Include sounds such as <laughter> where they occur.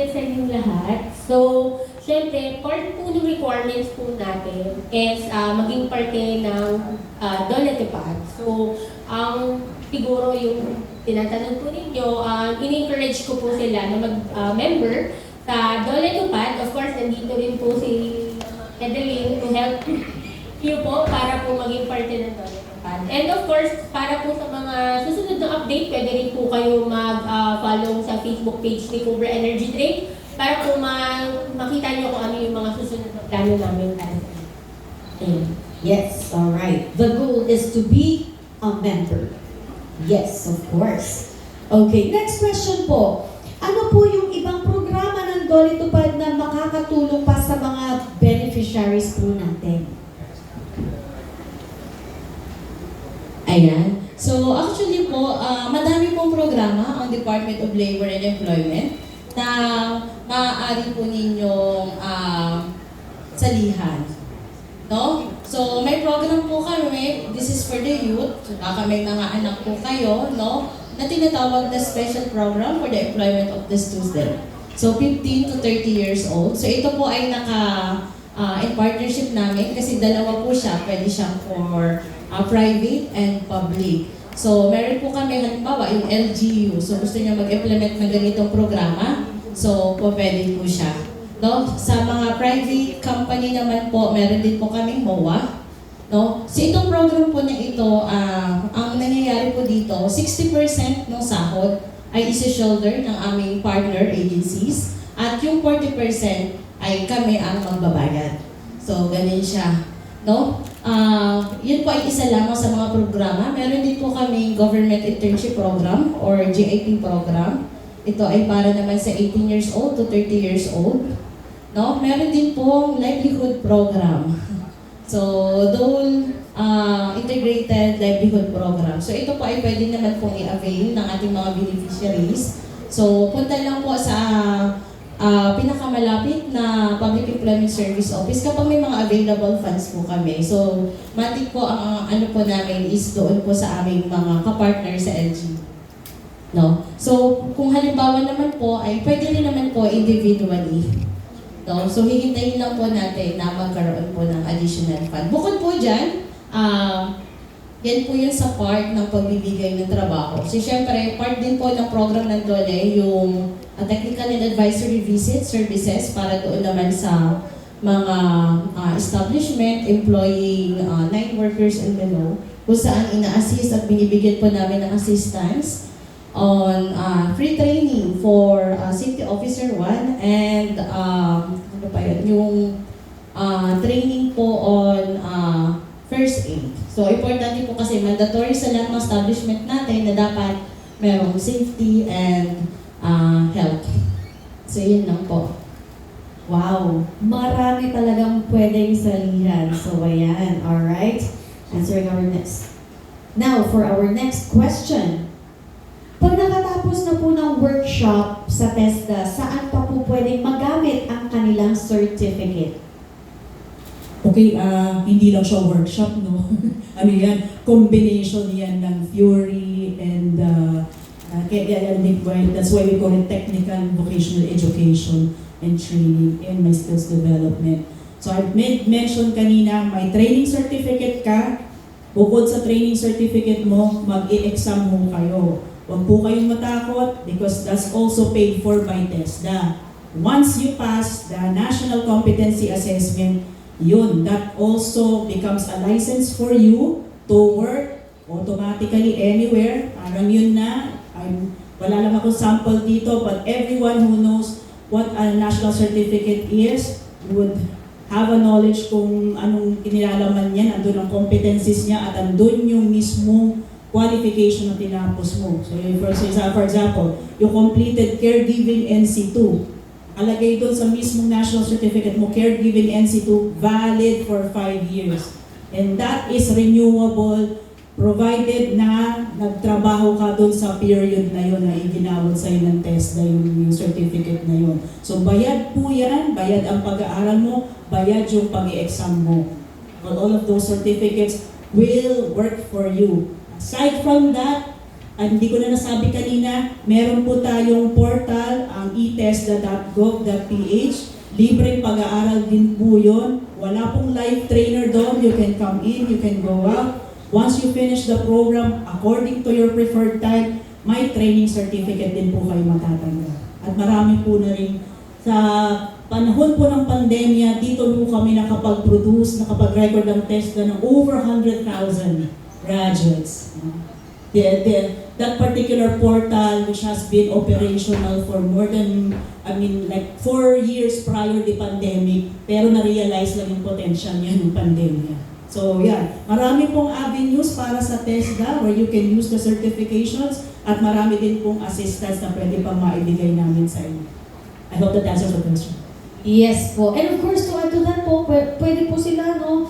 na-defend yung lahat. So, syempre, part po ng requirements po natin is ah, maging parte ng uh, Donatipad. So, ang siguro yung tinatanong po ninyo, uh, in-encourage ko po sila na mag-member sa Donatipad. Of course, nandito rin po si Edeline to help <laughs> you po para po maging. And of course, para po sa mga susunod na update, pwede rin po kayo mag-follow sa Facebook page ni Cobra Energy Drink para po ma- makita nyo kung ano yung mga susunod na plano namin para sa. Yes, all right. The goal is to be a member. Yes, of course. Okay, next question po. Ano po yung ibang programa ng Dolly Tupad na makakatulong pa sa mga beneficiaries po natin? Ayan. So actually po, ah, madami pong programa ang Department of Labor and Employment na maaari po ninyong ah, salihan. No? So may program po kami, this is for the youth, baka may mga anak po kayo, no? Na tinatawag na special program for the employment of the student. So 15 to 30 years old. So ito po ay naka ah, in partnership namin kasi dalawa po siya, pwede siyang for ah, private and public. So, meron po kami halimbawa yung LGU. So, gusto niya mag-implement ng ganitong programa. So, po pwede po siya. No? Sa mga private company naman po, meron din po kaming MOA. No? So, itong program po na ito, ah, ang nangyayari po dito, 60% ng sahod ay isi-shoulder ng aming partner agencies at yung 40% ay kami ang magbabayad. So, ganun siya. No? Ah, yun po ay isa lamang sa mga programa. Meron din po kami government internship program or GIP program. Ito ay para naman sa 18 years old to 30 years old. No? Meron din pong livelihood program. So, dole ah, integrated livelihood program. So, ito po ay pwede naman pong i-avail ng ating mga beneficiaries. So, punta lang po sa ah, pinakamalapit na Public Employment Service Office kapag may mga available funds po kami. So, matik po ang ang ano po namin is doon po sa aming mga kapartner sa LG. No? So, kung halimbawa naman po, ay pwede rin naman po individually. No? So, hihintayin lang po natin na magkaroon po ng additional fund. Bukod po dyan, ah, yan po yun sa part ng pagbibigay ng trabaho. So, syempre, part din po ng program ng DOLE, yung uh, technical and advisory visit services para doon naman sa mga uh, establishment employing uh, night workers and below, kung saan ina-assist at binibigyan po namin ng assistance on uh, free training for uh, safety officer 1 and um, ano pa yun, yung uh, training po on uh, first aid. So, importante po kasi mandatory sa lahat ng establishment natin na dapat merong safety and uh, health. So, yun lang po. Wow, marami talagang pwedeng salihan. So, ayan, alright. Answering our next. Now, for our next question. Pag nakatapos na po ng workshop sa TESDA, saan pa po pwedeng magamit ang kanilang certificate? Okay, ah hindi lang siya workshop, no? <laughs> ano yan? Combination yan ng theory and uh, uh, why- that's why we call it technical vocational education and training and my skills development. So I made mention kanina, may training certificate ka, bukod sa training certificate mo, mag-i-exam mo kayo. Huwag po kayong matakot because that's also paid for by TESDA. Once you pass the National Competency Assessment, yun, that also becomes a license for you to work automatically anywhere. Parang yun na. I'm, wala lang ako sample dito, but everyone who knows what a national certificate is would have a knowledge kung anong kinilalaman niya, andun ang competencies niya, at andun yung mismo qualification na tinapos mo. So, for, for example, you completed caregiving NC2 alagay doon sa mismong national certificate mo, caregiving NC2, valid for 5 years. And that is renewable provided na nagtrabaho ka doon sa period na yun na iginawad sa'yo ng test na yung, yung certificate na yun. So bayad po yan, bayad ang pag-aaral mo, bayad yung pag exam mo. But all of those certificates will work for you. Aside from that, At hindi ko na nasabi kanina, meron po tayong portal, ang etest.gov.ph. Libreng pag-aaral din po yun. Wala pong live trainer doon. You can come in, you can go out. Once you finish the program, according to your preferred time, may training certificate din po kayo matatanggap. At marami po na rin sa panahon po ng pandemya, dito po kami nakapag-produce, nakapag-record ng test ng over 100,000 graduates. The, the, that particular portal which has been operational for more than, I mean, like four years prior the pandemic, pero na-realize lang yung potential niya ng pandemya. So, yan. Marami pong avenues para sa TESDA where you can use the certifications at marami din pong assistance na pwede pang maibigay namin sa inyo. I hope that answers the question. Yes po. And of course, to add to that po, pwe- pwede po sila, no,